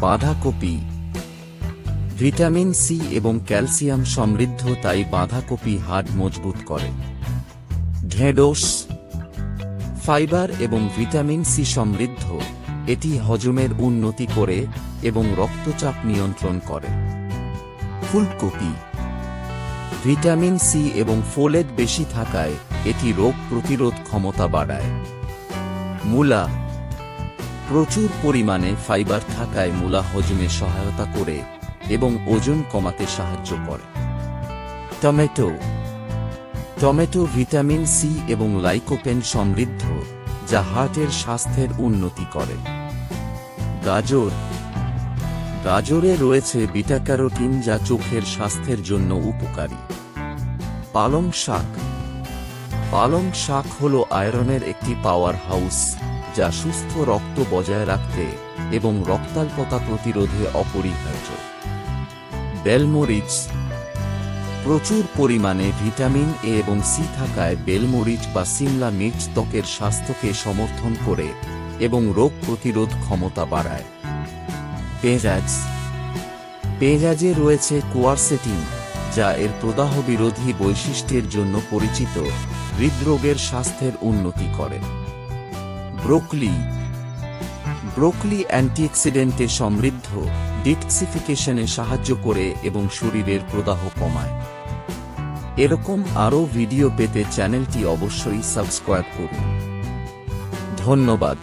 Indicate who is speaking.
Speaker 1: বাঁধাকপি। Vitamin C এবং calcium সমৃদ্ধ, তাই বাঁধাকপি হাড় মজবুত করে। ঢেঁড়স ফাইবার এবং ভিটামিন সি সমৃদ্ধ, এটি হজমের উন্নতি করে এবং রক্তচাপ নিয়ন্ত্রণ করে। ফুলকপি, ভিটামিন সি এবং ফোলেট বেশি থাকায় এটি রোগ প্রতিরোধ ক্ষমতা বাড়ায়। মূলা প্রচুর পরিমাণে ফাইবার থাকায় মূলা হজমে সহায়তা করে এবং ওজন কমাতে সাহায্য করে। টমেটো। টমেটো ভিটামিন সি এবং লাইকোপেন সমৃদ্ধ, যা হার্টের স্বাস্থ্যের উন্নতি করে। গাজর। গাজরে রয়েছে বিটা ক্যারোটিন যা চোখের স্বাস্থ্যের জন্য উপকারী। পালং শাক। পালং শাক হল আয়রনের একটি পাওয়ার হাউস যা সুস্থ রক্ত বজায় রাখতে এবং রক্তাল্পতা প্রতিরোধে অপরিহার্য। বেলমরিচ প্রচুর পরিমাণে ভিটামিন এ এবং সি থাকায় বেলমরিচ বা সিমলা মির্চ ত্বকের স্বাস্থ্যকে সমর্থন করে এবং রোগ প্রতিরোধ ক্ষমতা বাড়ায়। পেঁয়াজ পেঁয়াজে রয়েছে কোয়ারসেটিন, যা এর প্রদাহ বিরোধী বৈশিষ্ট্যের জন্য পরিচিত, হৃদরোগের স্বাস্থ্যের উন্নতি করে। ব্রোকলি। ব্রোকলি অ্যান্টিঅক্সিডেন্টে সমৃদ্ধ, ডিটক্সিফিকেশনে সাহায্য করে এবং শরীরের প্রদাহ কমায়। এরকম আরও ভিডিও পেতে চ্যানেলটি অবশ্যই সাবস্ক্রাইব করুন। ধন্যবাদ।